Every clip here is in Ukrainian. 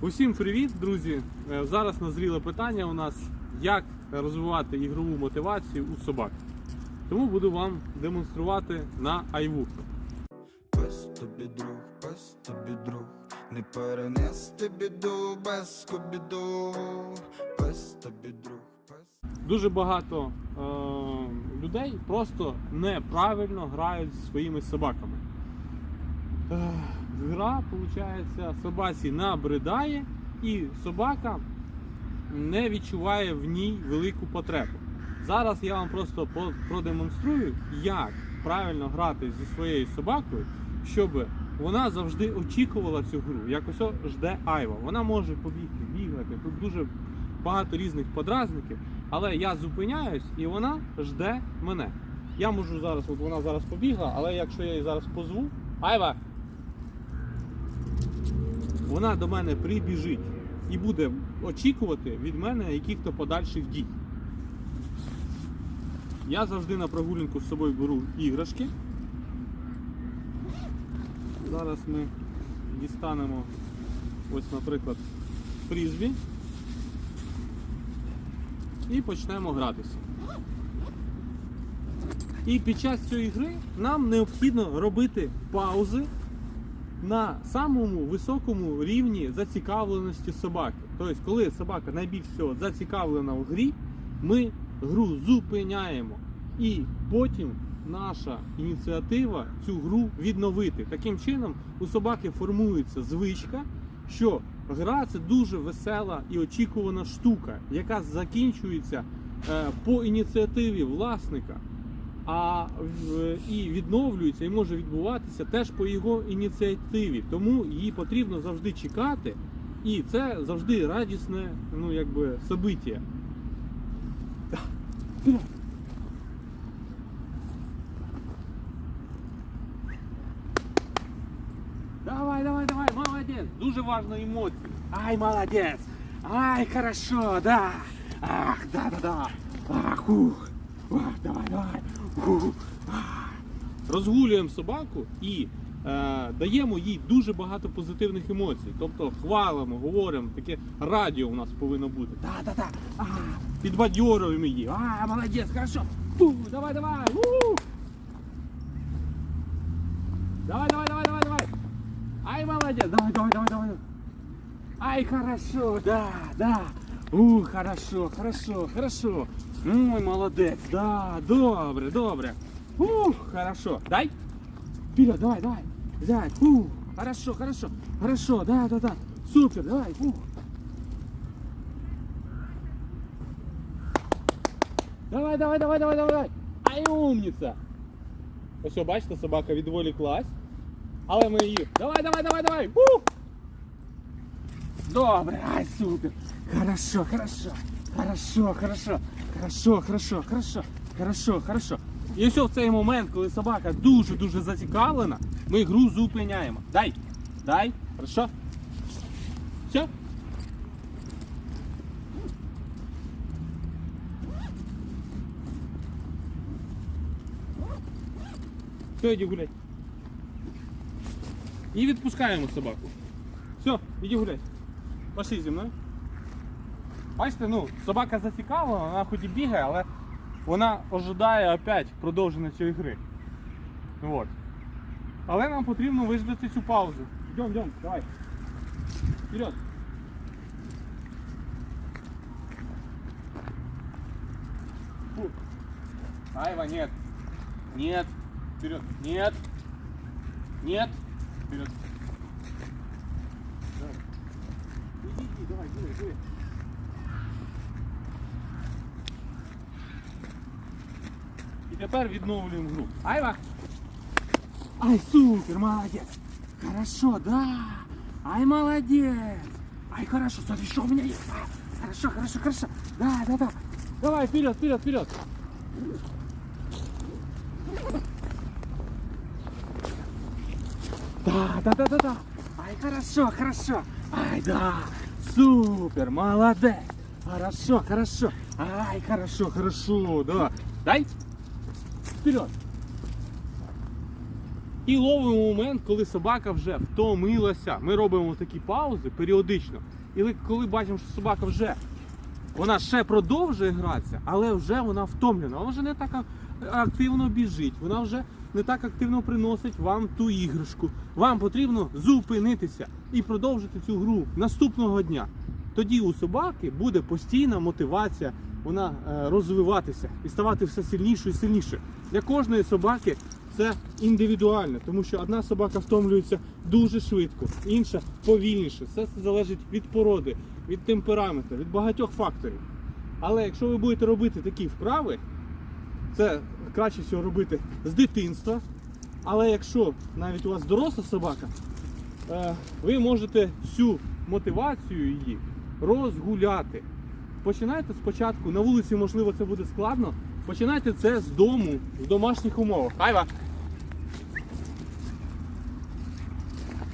Усім привіт, друзі! Е, Зараз назріло питання у нас, як розвивати ігрову мотивацію у собак. Тому буду вам демонструвати на iWook. Пес тобі друг, пес тобі друг, не перенести біду без скобіду. Пес тобі друг, пес. Дуже багато е, людей просто неправильно грають зі своїми собаками. Гра, виходить, собаці набридає, і собака не відчуває в ній велику потребу. Зараз я вам просто продемонструю, як правильно грати зі своєю собакою, щоб вона завжди очікувала цю гру. Як ось жде Айва. Вона може побігти, бігати. Тут дуже багато різних подразників, але я зупиняюсь і вона жде мене. Я можу зараз, от вона зараз побігла, але якщо я її зараз позву, Айва, вона до мене прибіжить і буде очікувати від мене яких-то подальших дій. Я завжди на прогулянку з собою беру іграшки. Зараз ми дістанемо ось, наприклад, фрізбі і почнемо гратися. І під час цієї гри нам необхідно робити паузи на самому високому рівні зацікавленості собаки. Тобто, коли собака найбільш всього зацікавлена в грі, ми гру зупиняємо. І потім наша ініціатива цю гру відновити. Таким чином, у собаки формується звичка, що гра це дуже весела і очікувана штука, яка закінчується е, по ініціативі власника а і відновлюється і може відбуватися теж по його ініціативі. Тому її потрібно завжди чекати, і це завжди радісне, ну якби собиття. Давай, давай, давай, молодець. Дуже важна емоція. Ай, молодець. Ай, хорошо, да. Ах, да, да, да. Ах, ух. Ах, давай, давай. Розгулюємо собаку і е, даємо їй дуже багато позитивних емоцій. Тобто хвалимо, говоримо, таке радіо у нас повинно бути. Да, да, да. А, підбадьорюємо її. А, молодець, хорошо. Фу, давай, давай. У. Давай, давай, давай, давай, давай. Ай, молодец, давай, давай, давай, давай. Ай, хорошо, да, да. У, хорошо, хорошо, хорошо. Ой, молодець, да, добре, добре. Ух, хорошо. Дай. Вперед, давай, давай. Дай, фу, хорошо, хорошо, хорошо, да, да, да. Супер, давай, фу. Давай, давай, давай, давай, давай, давай. Ай, умниця. Ось, бачите, собака відволіклась. Але ми її. Давай, давай, давай, давай! У! Добре, ай, супер. Хорошо, хорошо. Хорошо, хорошо. Хорошо, хорошо, хорошо. Хорошо, хорошо. І ось в цей момент, коли собака дуже-дуже зацікавлена, ми гру зупиняємо. Дай. Дай. Хорошо. Все. Все, іди гуляй. І відпускаємо собаку. Все, іди гуляй. Пошли зі мною. Бачите, ну, собака зацікавлена, вона хоч і бігає, але вона ожидає опять продовження цієї гри. Вот. Але нам потрібно виждати цю паузу. Йдем, йдем, давай. Вперед. Айва, нет. Нет. Вперед. Нет. Нет. Вперед. Иди, иди, давай, гуляй, гуляй. І тепер відновлюємо гру. Айва! Ай, супер, молодец! Хорошо, да! Ай, молодец! Ай, хорошо, смотри, что у меня есть! А, Хорошо, хорошо, хорошо! Да, да, да! Давай, вперед, вперед, вперед! Да, да, да, да, да. Ай, хорошо, хорошо. Ай, да. Супер, молодец. Хорошо, хорошо. Ай, хорошо, хорошо, да. Дай. Вперед. І ловимо момент, коли собака вже втомилася. Ми робимо такі паузи періодично. І коли бачимо, що собака вже вона ще продовжує гратися, але вже вона втомлена. Вона вже не так активно біжить, вона вже не так активно приносить вам ту іграшку. Вам потрібно зупинитися і продовжити цю гру наступного дня. Тоді у собаки буде постійна мотивація вона е, розвиватися і ставати все сильнішою і сильнішою. Для кожної собаки це індивідуально, тому що одна собака втомлюється дуже швидко, інша повільніше. Все це залежить від породи, від темпераменту, від багатьох факторів. Але якщо ви будете робити такі вправи, це краще всього робити з дитинства. Але якщо навіть у вас доросла собака, е, ви можете цю мотивацію її розгуляти. Починайте спочатку, на вулиці, можливо, це буде складно. Починайте це з дому, в домашніх умовах. Айва!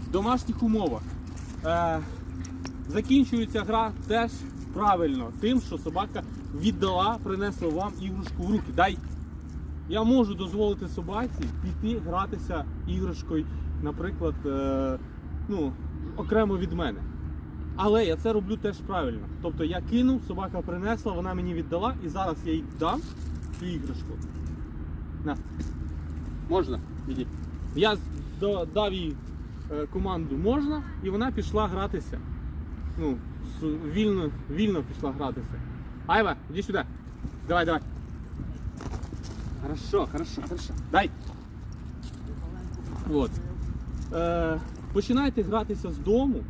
В домашніх умовах. Е, закінчується гра теж правильно, тим, що собака віддала, принесла вам іграшку в руки. Дай. Я можу дозволити собаці піти гратися іграшкою, наприклад, е, ну, окремо від мене. Але я це роблю теж правильно. Тобто я кинув, собака принесла, вона мені віддала, і зараз я їй дам цю іграшку. На. Можна? Іди. Я дав їй е, команду можна, і вона пішла гратися. Ну, вільно, вільно пішла гратися. Айва, іди сюди. Давай, давай. Хорошо, хорошо, хорошо. Дай. От. Е, починайте гратися з дому.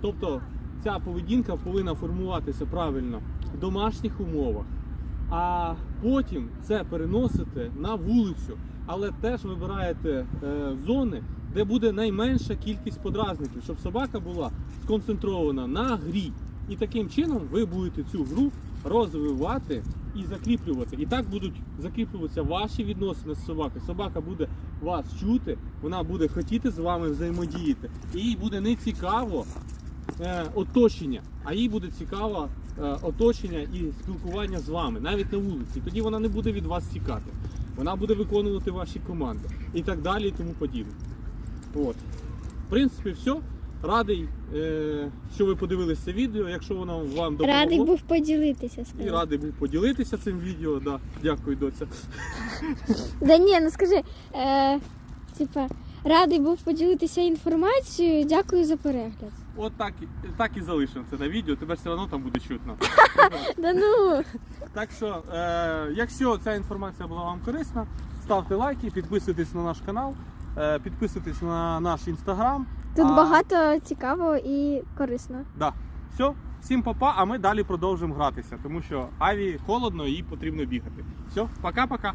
Тобто ця поведінка повинна формуватися правильно в домашніх умовах. А потім це переносите на вулицю, але теж вибираєте е, зони, де буде найменша кількість подразників, щоб собака була сконцентрована на грі. І таким чином ви будете цю гру розвивати і закріплювати. І так будуть закріплюватися ваші відносини з собакою. Собака буде вас чути, вона буде хотіти з вами взаємодіяти. І їй буде не цікаво е, оточення, а їй буде цікаво е, оточення і спілкування з вами, навіть на вулиці. Тоді вона не буде від вас тікати. Вона буде виконувати ваші команди і так далі, і тому подібне. От. В принципі, все. Радий, е, що ви подивилися це відео. Якщо воно вам допомогло, Радий був поділитися з і радий був поділитися цим відео. Да. Дякую, доця. Да ні, ну скажи, е, типа, радий був поділитися інформацією. Дякую за перегляд. От так, так і залишимо це на відео, тебе все одно там буде чутно. Да ну, Так що, е, якщо ця інформація була вам корисна, ставте лайки, підписуйтесь на наш канал, е, підписуйтесь на наш інстаграм. тут А, багато цікавого і корисно. Да. Все, всім папа, а ми далі продовжимо гратися, тому що аві холодно і потрібно бігати. Все, пока-пока.